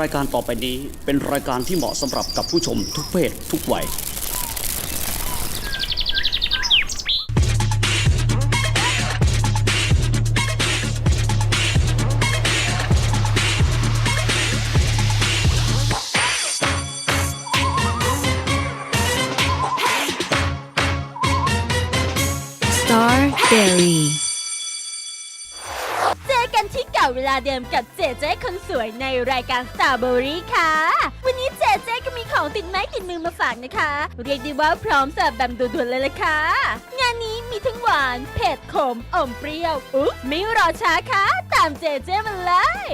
รายการต่อไปนี้เป็นรายการที่เหมาะสำหรับกับผู้ชมทุกเพศทุกวัย Star Berry กันที่เก่าเวลาเดิมกับเจเจคนสวยในรายการ Starberry ค่ะ วันนี้เจเจก็มีของติดไม้ติดมือมาฝากนะคะ เรียกได้ว่าพร้อมเสิร์ฟแบบด่วนๆเลยล่ะค่ะ งานนี้มีทั้งหวานเผ็ดขมอมเปรี้ยวอุ๊บไม่รอช้าค่ะ ตามเจเจมาเลย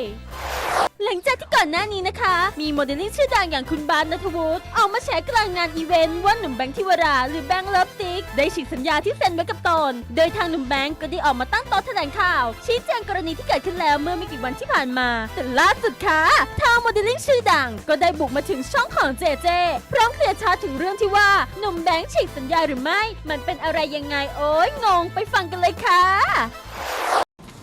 หลังจากที่ก่อนหน้านี้นะคะ มีโมเดลลิ่งชื่อดังอย่างคุณบานนัทวุฒิออกมาแฉกลางงานอีเวนต์ว่าหนุ่มแบงค์ทิวราหรือแบงค์เลิฟซิกได้ฉีกสัญญาที่เซ็นไว้กับตน โดยทางหนุ่มแบงค์ก็ได้ออกมาตั้งโต๊ะแถลงข่าว ชี้แจงกรณีที่เกิดขึ้นแล้วเมื่อไม่กี่วันที่ผ่านมา แต่ล่าสุดค่ะทางโมเดลลิ่งชื่อดัง ก็ได้บุกมาถึงช่องของเจเจพร้อมเคลียร์ชัดถึงเรื่องที่ว่าหนุ่มแบงค์ฉีกสัญญาหรือไม่ มันเป็นอะไรยังไงโอ้ยงงไปฟังกันเลยค่ะ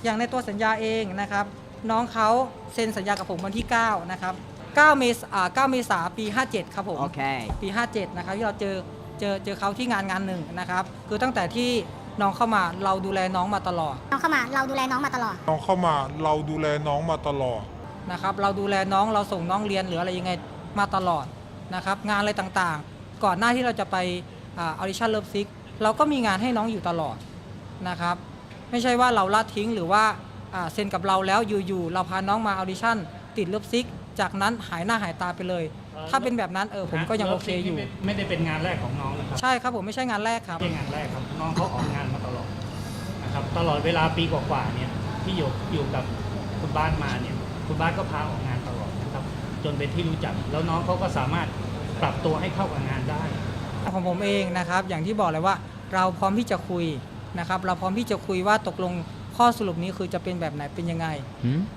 อย่างในตัวสัญญาเองนะครับ น้องเขาเซ็นสัญญากับผมวันที่ 9 นะครับ 9 เมษอ่า9เมษาปี 57 ครับผมโอเคปี 57 นะครับที่เราเจอเจอเจอเขาที่งานงานหนึ่งนะครับ คือตั้งแต่ที่น้องเข้ามาเราดูแลน้องมาตลอด น้องเข้ามาเราดูแลน้องมาตลอด น้องเข้ามาเราดูแลน้องมาตลอด นะครับเราดูแลน้องเราส่งน้องเรียนหรืออะไรยังไงมาตลอดนะครับงานอะไรต่างๆ ก่อนหน้าที่เราจะไปออดิชั่นเลิฟซิกเราก็มีงานให้น้องอยู่ตลอดนะครับไม่ใช่ว่าเราละทิ้งหรือว่าอ่า เซ็นกับเราแล้วอยู่ๆเราพาน้องมาออดิชั่น ติดเลิฟซิก จากนั้นหายหน้าหายตาไปเลย ถ้าเป็นแบบนั้นเออผมก็ยังโอเคอยู่ ไม่ไม่ได้เป็นงานแรกของน้องนะครับใช่ครับผมไม่ใช่งานแรกครับไม่ใช่งานแรกครับน้องเขาออกงานมาตลอดนะครับตลอดเวลาปีกว่าๆเนี่ยที่อยู่อยู่กับคุณบ้านมาเนี่ยคุณบ้านก็พาออกงานตลอดนะครับจนเป็นที่รู้จักแล้วน้องเขาก็สามารถปรับตัวให้เข้ากับงานได้ ของผมเองนะครับ อย่างที่บอกเลยว่า เราพร้อมที่จะคุยนะครับ เราพร้อมที่จะคุยว่าตกลง ข้อสรุปนี้คือจะเป็นแบบไหนเป็นยังไง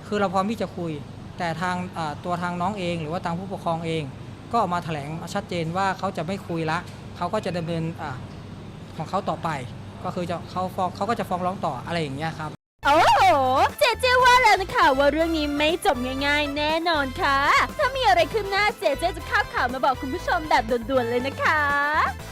คือเราพร้อมที่จะคุย แต่ทางอ่าตัวทางน้องเอง หรือว่าทางผู้ปกครองเอง ก็ออกมาแถลงชัดเจนว่าเขาจะไม่คุยละเขาก็จะดำเนินอาของเขาต่อไป ก็คือจะเขาฟ้องเขาก็จะฟ้องร้องต่ออะไรอย่างเงี้ยครับโอ้โห เจเจว่าแล้วนะคะว่าเรื่องนี้ไม่จบง่ายๆ แน่นอนค่ะ ถ้ามีอะไรขึ้นหน้าเจเจจะคาบข่าวมาบอกคุณผู้ชมแบบด่วนๆเลยนะคะเป็น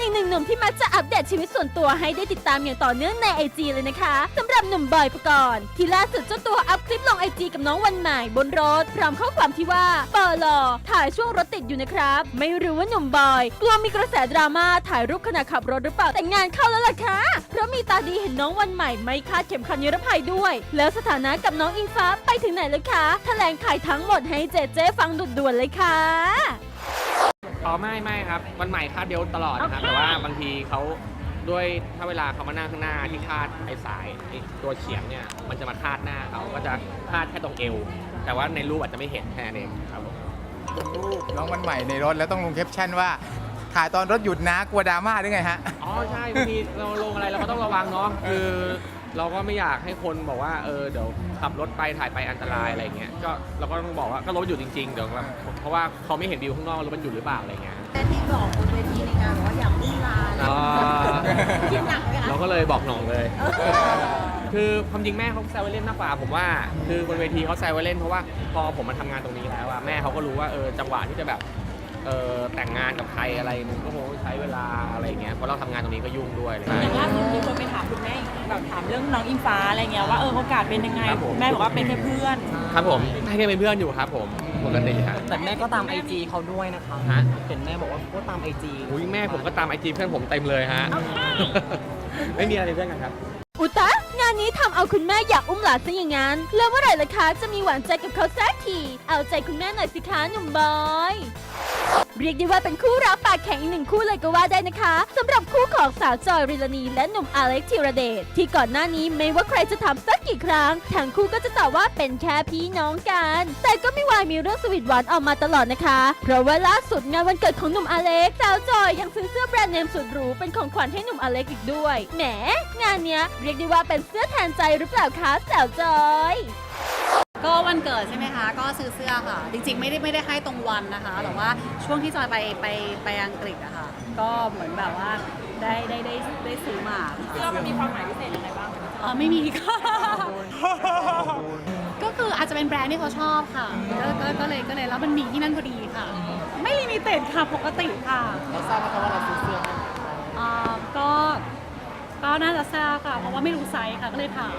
อีกหนึ่งหนุ่มที่มักจะอัปเดตชีวิตส่วนตัวให้ได้ติดตามอย่างต่อเนื่องใน IG เลยนะคะสำหรับหนุ่มบอยปกรณ์ที่ล่าสุดเจ้าตัวอัพคลิปลง IG กับน้องวันใหม่บนรถ พร้อมข้อความที่ว่าปอลอถ่ายช่วงรถติดอยู่นะครับ ไม่รู้ว่าหนุ่มบอย กลัวมีกระแสดราม่าถ่ายรูปขณะขับรถหรือเปล่าแต่งานเข้าแล้วล่ะค่ะเพราะมีตาดีเห็นน้องวันใหม่ไม่คาดเข็มขัดนิรภัยด้วย แล้วสถานะกับน้องอิงฟ้าไปถึงไหนแล้วคะแถลงไขทั้งหมดให้เจเจฟังด่วนๆเลยค่ะ อ๋อไม่ไม่ครับวันใหม่คาดเบลต์ตลอดนะครับ แต่ว่าบางทีเขาด้วยถ้าเวลาเขามานั่งข้างหน้าที่คาดไอ้สายไอ้ตัวเฉียงเนี่ยมันจะมาคาดหน้าเขาก็จะคาดแค่ตรงเอว แต่ว่าในรูปอาจจะไม่เห็นแค่นั้นเองครับผมรูปน้องวันใหม่ในรถแล้วต้องลงแคปชั่นว่าถ่ายตอนรถหยุดนะกลัวดราม่าหรือไงฮะ อ๋อใช่บางทีเราลงอะไรเราก็ต้องระวังเนาะคือ เราก็ไม่อยากให้คนบอกว่าเออเดี๋ยวขับรถไปถ่ายไปอันตรายอะไรเงี้ยก็เราก็ต้องบอกว่าก็รถหยุดจริงๆเดี๋ยวแบบเพราะว่าเขาไม่เห็นวิวข้างนอกรถมันหยุดหรือเปล่าอะไรเงี้ยแต่ที่บอกบนเวทีในงานบอกว่าอยากอุ้มลาอ๋อคิดหนักไหมคะ เราก็เลยบอกหน่องเลยคือความจริงแม่เขาแซวไว้เล่นมากกว่าผมว่า คือบนเวทีเขาแซวไว้เล่นเพราะว่าพอผมมาทำงานตรงนี้แล้วอะแม่เขาก็รู้ว่าเออจังหวะที่จะแบบ เออแต่งงานกับใครอะไรมันก็คงใช้เวลาอะไรเงี้ยเพราะเราทำงานตรงนี้ก็ยุ่งด้วยอะไรอย่างเงี้ย ล่าสุดมีคนไปถามคุณแม่แบบถามเรื่องน้องอิงฟ้าอะไรเงี้ยว่าเออโอกาสเป็นยังไงครับผมแม่บอกว่าเป็นแค่เพื่อนครับผมให้แค่เป็นเพื่อนอยู่ครับผมปกติครับแต่แม่ก็ตามไอจีเขาด้วยนะคะฮะ เห็นแม่บอกว่าก็ตามไอจีอุ้ยแม่ผมก็ตามไอจีเพื่อนผมเต็มเลยฮะ ไม่มีอะไรเป็นเพื่อนกันครับอุตะงานนี้ทำเอาคุณแม่อยากอุ้มหลานซะอย่างนั้น แล้วเมื่อไหร่ล่ะคะจะมีหวานใจกับเขาสักที เอาใจคุณแม่หน่อยสิคะหนุ่มบอยเรียกได้ว่าเป็นคู่รักปากแข็งอีกหนึ่งคู่เลยก็ว่าได้นะคะสำหรับคู่ของสาวจอยริลานีและหนุ่มอเล็กธีรเดชที่ก่อนหน้านี้ไม่ว่าใครจะถามสักกี่ครั้งทั้งคู่ก็จะตอบว่าเป็นแค่พี่น้องกัน แต่ก็ไม่วายมีเรื่องสวีทหวานออกมาตลอดนะคะ เพราะว่าล่าสุดงานวันเกิดของหนุ่มอเล็กสาวจอยยังซื้อเสื้อแบรนด์เนมสุดหรูเป็นของขวัญให้หนุ่มอเล็กอีกด้วยแหมงานเนี้ยเรียกได้ว่าเป็นเสื้อแทนใจหรือเปล่าคะสาวจอย ก็วันเกิดใช่ไหมคะ ก็ซื้อเสื้อค่ะ จริงๆ ไม่ได้ไม่ได้ให้ตรงวันนะคะ แต่ว่าช่วงที่จอยไปไปไปอังกฤษอะค่ะ ก็เหมือนแบบว่าได้ได้ได้ได้ซื้อมาเรามันมีความหมายพิเศษยังไงบ้างเออไม่มีก็ก็คืออาจจะเป็นแบรนด์ที่เขาชอบค่ะก็ก็ก็เลยก็เลยแล้วมันมีที่นั่นพอดีค่ะ ไม่ลิมิเต็ดค่ะปกติค่ะ เราทราบไหมคะว่าเราซื้อเสื้อให้อ่าก็ ก็น่าจะทราบค่ะ เพราะว่าไม่รู้ไซส์ค่ะก็เลยถาม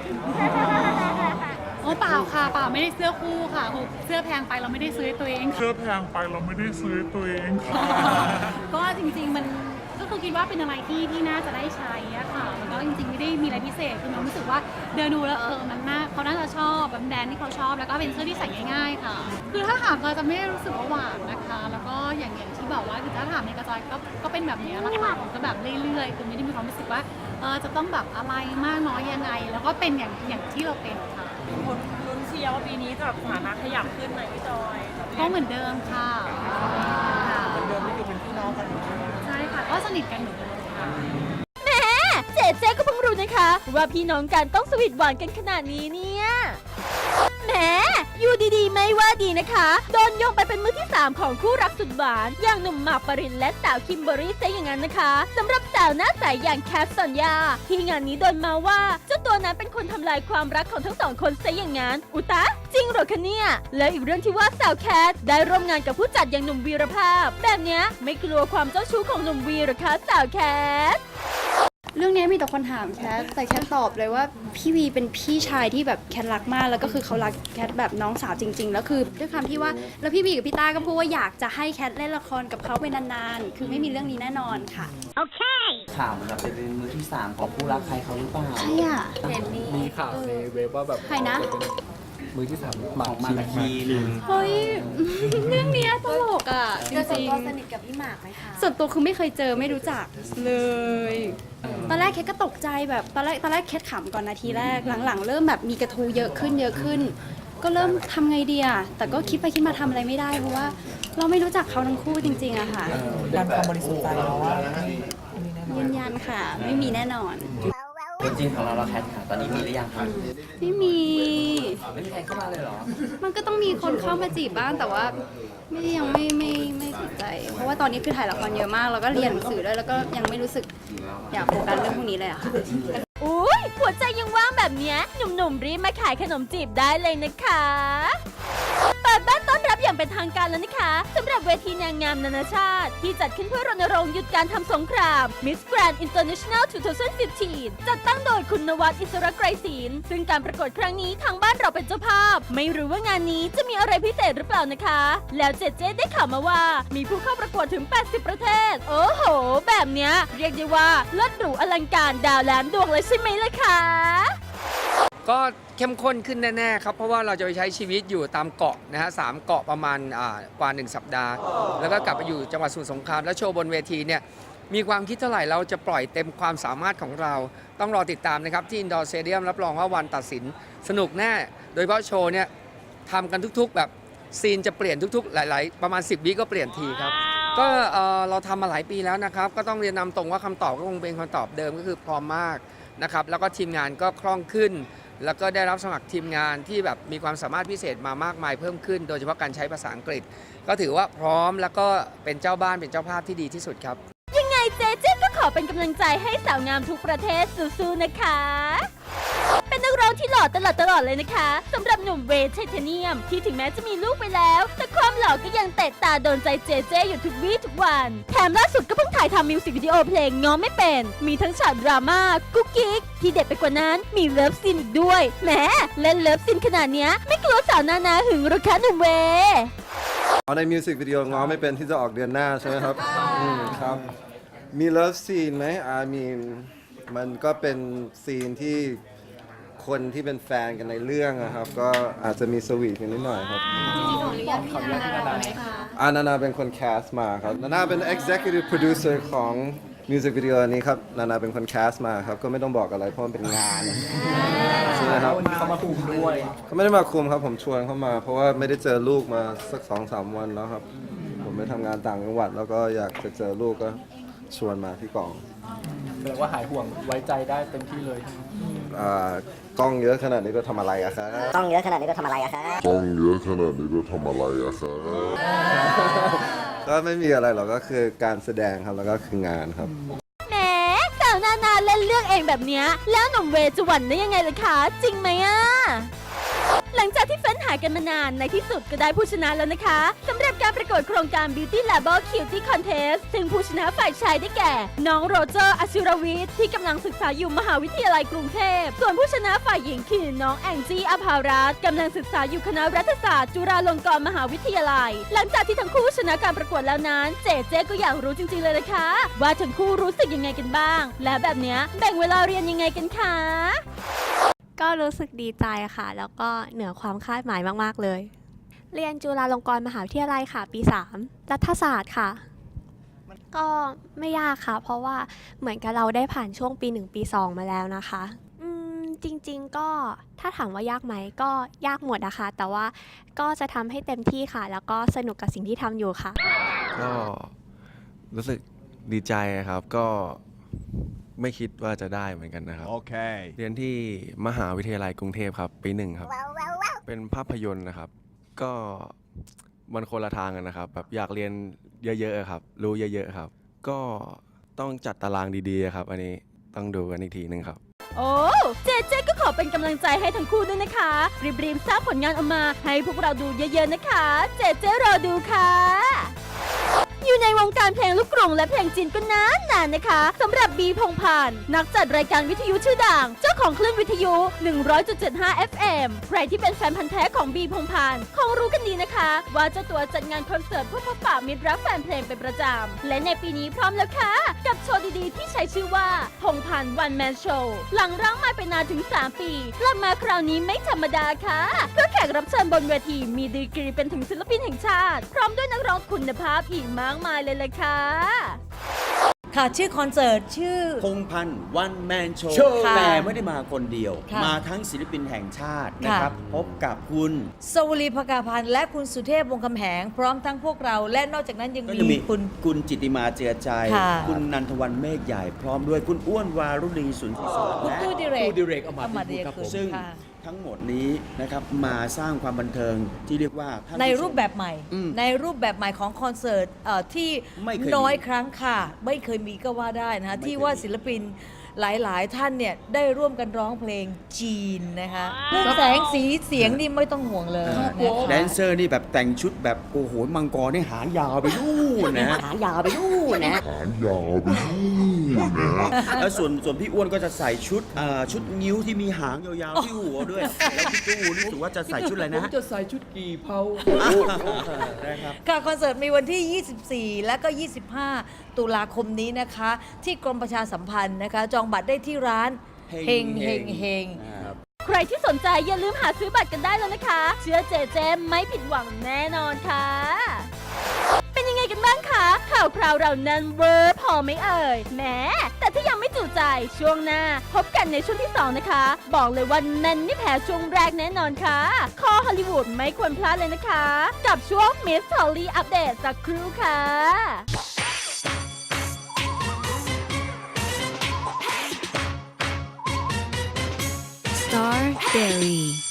โอ้เปล่าค่ะเปล่าไม่ได้เสื้อคู่ค่ะโอ้เสื้อแพงไปเราไม่ได้ซื้อให้ตัวเองค่ะเสื้อแพงไปเราไม่ได้ซื้อตัวเองค่ะ ก็จริงๆมันก็คือคิดว่าเป็นอะไรที่ที่น่าจะได้ใช้อะค่ะแล้วก็จริงๆไม่ได้มีอะไรพิเศษคือมันรู้สึกว่าเดินดูแล้วเออมันน่าเขาน่าจะชอบแบบแบรนด์ที่เขาชอบแล้วก็เป็นเสื้อที่ใส่ง่ายๆค่ะ คือถ้าถามเราจะไม่ได้รู้สึกว่าหวานนะคะ แล้วก็อย่างอย่างที่บอกว่าคือถ้าถามในกระจายก็ก็เป็นแบบนี้แหละค่ะก็แบบเรื่อยๆคือไม่ได้มีความรู้สึกว่า เออจะต้องแบบอะไรมากน้อยยังไง แล้วก็เป็นอย่างอย่างที่เราเป็นค่ะ คนลุ้นเชียร์ว่าปีนี้จะแบบสถานะขยับขึ้นไหมพี่จอยก็เหมือนเดิมค่ะค่ะเหมือนเดิมนี่คือเป็นพี่น้องกันอยู่ใช่ไหมใช่ค่ะก็สนิทกันเหมือนเดิมค่ะแหมเจเจก็เพิ่งรู้นะคะ ว่าพี่น้องกันต้องสวีทหวานกันขนาดนี้เนี่ย แหมอยู่ดีๆ ไม่ว่าดีนะคะ โดนโยงไปเป็นมือที่ 3 ของคู่รักสุดหวาน อย่างหนุ่มหมากปรินและสาวคิมเบอรี่ซะอย่างนั้นนะคะสำหรับสาวหน้าใสอย่างแคทสัญญา ที่งานนี้โดนมาว่าเจ้าตัวนั้นเป็นคนทำลายความรักของทั้งสองคนซะอย่างนั้น อุตะจริงเหรอคะเนี่ย แล้วอีกเรื่องที่ว่าสาวแคทได้ร่วมงานกับผู้จัดอย่างหนุ่มวีรภาพ แบบเนี้ยไม่กลัวความเจ้าชู้ของหนุ่มวีหรอคะสาวแคท เรื่องนี้มีแต่คนถามแคทแต่แคทตอบเลยว่าพี่วีเป็นพี่ชายที่แบบแคทรักมาก แล้วก็คือเขารักแคทแบบน้องสาวจริง ๆ แล้วคือด้วยความที่ว่าแล้วพี่วีกับพี่ต้าก็พูดว่าอยากจะให้แคทเล่นละครกับเขาไปนานๆคือไม่มีเรื่องนี้แน่นอนค่ะข่าวเหมือนกับเป็นมือที่สามของผู้รักใครเขาหรือเปล่าใช่อะเห็นนี้มีข่าวในเว็บว่าแบบใครนะ มือที่สามของมาคีนเฮ้ย เรื่องเนี้ยตลกอะจริงๆสนิทกับพี่หมากไหมคะส่วนตัวคือไม่เคยเจอไม่รู้จักเลย ตอนแรกแคทก็ตกใจแบบตอนแรกตอนแรกแคทขำก่อนนาทีแรกหลังๆ เริ่มแบบมีกระทูเยอะขึ้นเยอะขึ้น ก็เริ่มทำไงดีอะแต่ก็คิดไปคิดมาทำอะไรไม่ได้เพราะว่า เราไม่รู้จักเขาทั้งคู่จริงๆอะค่ะด้านความบริสุทธิ์ใจเราว่ายืนยันค่ะ ไม่มีแน่นอน ตัวจริงของเราเราแคทค่ะตอนนี้มีหรือยังครับไม่มี ไม่มีใครเข้ามาเลยเหรอ มันก็ต้องมีคนเข้ามาจีบบ้างแต่ว่า ไม่ยังไม่ไม่ไม่สนใจ เพราะว่าตอนนี้คือถ่ายละครเยอะมาก แล้วก็เรียนหนังสือด้วยแล้วก็ยังไม่รู้สึกอยากโฟกัสเรื่องพวกนี้เลยอะค่ะ อุ้ยหัวใจยังว่างแบบเนี้ยหนุ่มๆรีบมาขายขนมจีบได้เลยนะคะเปิดบ้านต้อนรับอย่างเป็นทางการแล้วนะคะสำหรับเวทีนางงามนานาชาติ ที่จัดขึ้นเพื่อรณรงค์หยุดการทำสงคราม Miss Grand International 2015 จัดตั้งโดยคุณนวัดอิสระไกรศิลซึ่งการประกวดครั้งนี้ทางบ้านเราเป็นเจ้าภาพ ไม่รู้ว่างานนี้จะมีอะไรพิเศษหรือเปล่านะคะ แล้วเจเจได้ข่าวมาว่ามีผู้เข้าประกวดถึง 80 ประเทศ โอ้โห แบบเนี้ยเรียกได้ว่าเลิศหรูอลังการดาวแหลมดวงเลยใช่ไหมล่ะคะ ก็เข้มข้นขึ้นแน่ๆครับ เพราะว่าเราจะไปใช้ชีวิตอยู่ตามเกาะนะฮะสามเกาะประมาณอ่ากว่า 1 สัปดาห์ แล้วก็กลับไปอยู่จังหวัดสมุทรสงคราม แล้วโชว์บนเวทีเนี่ยมีความคิดเท่าไหร่เราจะปล่อยเต็มความสามารถของเรา ต้องรอติดตามนะครับ ที่อินดอร์สเตเดียมรับรองว่าวันตัดสินสนุกแน่ โดยเฉพาะโชว์เนี่ยทำกันทุกๆแบบซีนจะเปลี่ยนทุกๆ หลายๆ ประมาณ 10วิก็เปลี่ยนทีครับ ก็เอ่อเราทำมาหลายปีแล้วนะครับ ก็ต้องเรียนนำตรงว่าคำตอบก็คงเป็นคำตอบเดิมก็คือพร้อมมากนะครับ แล้วก็ทีมงานก็คล่องขึ้น แล้วก็ได้รับสมัครทีมงานที่แบบมีความสามารถพิเศษมามากมายเพิ่มขึ้น โดยเฉพาะการใช้ภาษาอังกฤษ ก็ถือว่าพร้อมแล้วก็เป็นเจ้าบ้านเป็นเจ้าภาพที่ดีที่สุดครับ ยังไงเจเจก็ขอเป็นกำลังใจให้สาวงามทุกประเทศสู้ๆนะคะ ที่หล่อตลอดตลอดเลยนะคะสำหรับหนุ่มเวทไทเทเนียม ที่ถึงแม้จะมีลูกไปแล้ว แต่ความหล่อก็ยังเตะตาโดนใจเจเจอยู่ทุกวี่ทุกวัน แถมล่าสุดก็เพิ่งถ่ายทำมิวสิกวิดีโอเพลงง้อไม่เป็น มีทั้งฉากดราม่ากุ๊กกิ๊กที่เด็ดไปกว่านั้นมีเลิฟซีนอีกด้วยแหมเล่นเลิฟซีนขนาดนี้ไม่กลัวสาวนานาหึงหรอคะหนุ่มเวเอาในมิวสิกวิดีโอง้อไม่เป็นที่จะออกเดือนหน้าใช่ไหมครับอืมครับ มีเลิฟซีนไหมอามีนมันก็เป็นซีนที่ คนที่เป็นแฟนกันในเรื่องอะครับ ก็อาจจะมีสวีทกันนิดหน่อยครับ จริงๆขออนุญาตพี่นานาไหมคะอานานาเป็นคนแคสมาครับ นานาเป็น executive producer ของมิวสิกวิดีโอนี้ครับ นานาเป็นคนแคสมาครับ ก็ไม่ต้องบอกอะไรเพราะมันเป็นงานใช่ไหมครับวันนี้เขามาคุมด้วยเขาไม่ได้มาคุมครับ ผมชวนเขามา เพราะว่าไม่ได้เจอลูกมาสักสองสามวันแล้วครับ ผมไปทำงานต่างจังหวัด แล้วก็อยากจะเจอลูกก็ชวนมาที่กองแปลว่าหายห่วงไว้ใจได้เต็มที่เลย อ่ากล้องเยอะขนาดนี้ก็ทำอะไรอะครับ ต้องเยอะขนาดนี้ก็ทำอะไรอะคะกล้องเยอะขนาดนี้ก็ทำอะไรอะครับ ก็ไม่มีอะไรหรอกก็คือการแสดงครับแล้วก็คืองานครับ แหมสาวนานาเล่นเรื่องเองแบบเนี้ยแล้วหนุ่มเวจะหวั่นได้ยังไงล่ะคะ จริงไหมอะหลังจากที่เฟ้นหากันมานานในที่สุดก็ได้ผู้ชนะแล้วนะคะสำหรับ การประกวดโครงการ Beauty Label Cutie Contest ซึ่งผู้ชนะฝ่ายชายได้แก่ น้องโรเจอร์อชิรวิทย์ที่กำลังศึกษาอยู่มหาวิทยาลัยกรุงเทพ ส่วนผู้ชนะฝ่ายหญิงคือน้องแองจี้อภารัตน์กำลังศึกษาอยู่คณะรัฐศาสตร์จุฬาลงกรณ์มหาวิทยาลัย หลังจากที่ทั้งคู่ชนะการประกวดแล้วนั้น เจเจก็อยากรู้จริงๆเลยนะคะ ว่าทั้งคู่รู้สึกยังไงกันบ้าง และแบบเนี้ยแบ่งเวลาเรียนยังไงกันคะก็รู้สึกดีใจค่ะ แล้วก็เหนือความคาดหมายมาก ๆ เลย เรียนจุฬาลงกรณ์มหาวิทยาลัยค่ะ ปี 3 รัฐศาสตร์ค่ะ ก็ไม่ยากค่ะ เพราะว่าเหมือนกับเราได้ผ่านช่วงปี 1 ปี 2 มาแล้วนะคะอืมจริงๆก็ถ้าถามว่ายากไหมก็ยากหมดนะคะ แต่ว่าก็จะทำให้เต็มที่ค่ะ แล้วก็สนุกกับสิ่งที่ทำอยู่ค่ะ ก็รู้สึกดีใจครับก็ไม่คิดว่าจะได้เหมือนกันนะครับโอเคเรียนที่มหาวิทยาลัยกรุงเทพครับ ปีหนึ่งครับ เป็นภาพยนตร์นะครับ ก็มันคนละทางกันนะครับแบบอยากเรียนเยอะๆครับ รู้เยอะๆครับ ก็ต้องจัดตารางดีๆครับ อันนี้ต้องดูกันอีกทีหนึ่งครับ โอ้ เจเจก็ขอเป็นกำลังใจให้ทั้งคู่ด้วยนะคะ รีบๆสร้างผลงานออกมา ให้พวกเราดูเยอะๆนะคะ เจเจรอดูค่ะ อยู่ในวงการเพลงลูกกรุงและเพลงจีนก็นานนานนะคะสำหรับบีพงพันธ์นักจัดรายการวิทยุชื่อดัง เจ้าของคลื่นวิทยุ 100.75 FM ใครที่เป็นแฟนพันธ์แท้ของบีพงพันคงรู้กันดีนะคะ ว่าเจ้าตัวจัดงานคอนเสิร์ตเพื่อพบปะมิตรรักแฟนเพลงเป็นประจำ และในปีนี้พร้อมแล้วค่ะ กับโชว์ดีๆ ที่ใช้ชื่อว่าพงพันวันแมนโชว์หลังร้างมาไปนานถึง 3 ปีกลับมาคราวนี้ไม่ธรรมดาค่ะเพราะแขกรับเชิญบนเวทีมีดีกรีเป็นถึงศิลปินแห่งชาติ พร้อมด้วยนักร้องคุณภาพอีกมากมายเลยเลยค่ะค่ะชื่อคอนเสิร์ตชื่อ พงพันธ์วันแมนโชว์โชว์ค่ะแต่ไม่ได้มาคนเดียว ค่ะมาทั้งศิลปินแห่งชาตินะครับพบกับคุณ สวรีภกาพันธ์และคุณสุเทพวงศ์คำแหง พร้อมทั้งพวกเราและนอกจากนั้นยังก็จะมีมีคุณ คุณจิตติมาเจือใจ ค่ะ คุณนันทวันเมฆใหญ่พร้อมด้วยคุณอ้วนวารุณีสุนทรสวัสดิ์คุณและ ตู้ดิเรกตู้ดิเรกอมอมรรเดียครับคุณซึ่ง ค่ะ ทั้งหมดนี้นะครับมาสร้างความบันเทิงที่เรียกว่าท่าในผู้ชม รูปแบบใหม่ อืมในรูปแบบใหม่ของคอนเสิร์ตเอ่อที่ไม่เคยมีน้อยครั้งค่ะ ไม่เคยมีก็ว่าได้นะคะไม่เคยที่ว่ามีศิลปิน หลายๆ ท่านเนี่ยได้ร่วมกันร้องเพลงจีนนะคะเรื่องแสงสีเสียงนี่ไม่ต้องห่วงเลยนะคะแดนเซอร์นี่แบบแต่งชุดแบบโอ้โหมังกรนี่หางยาวไปนู่นนะหางยาวไปนู่นนะหางยาวไปนู่นนะแล้วส่วนส่วนพี่อ้วนก็จะใส่ชุดอ่าชุดงิ้วที่มีหางยาวๆที่หัวด้วยแล้วพี่ตู้รู้สึกว่าจะใส่ชุดอะไรนะผมจะใส่ชุดกี่เผานะครับค่ะคอนเสิร์ตมีวันที่ 24 และก็ 25 ตุลาคมนี้นะคะ ที่กรมประชาสัมพันธ์นะคะจองบัตรได้ที่ร้านเฮงเฮงเฮงใครที่สนใจอย่าลืมหาซื้อบัตรกันได้แล้วนะคะ เชื่อเจเจไม่ผิดหวังแน่นอนค่ะ เป็นยังไงกันบ้างคะ ข่าวคราวเรานั้นเวอร์พอไหม่เอ่ยแหมแต่ถ้ายังไม่จุใจช่วงหน้า พบกันในช่วงที่ 2 นะคะ บอกเลยว่าแนั้นไม่แพ้ช่วงแรกแน่นอนค่ะ คอฮอลลีวูดไม่ควรพลาดเลยนะคะ กับช่วง Miss Holly อัปเดตสักครู่ค่ะ Star Dairy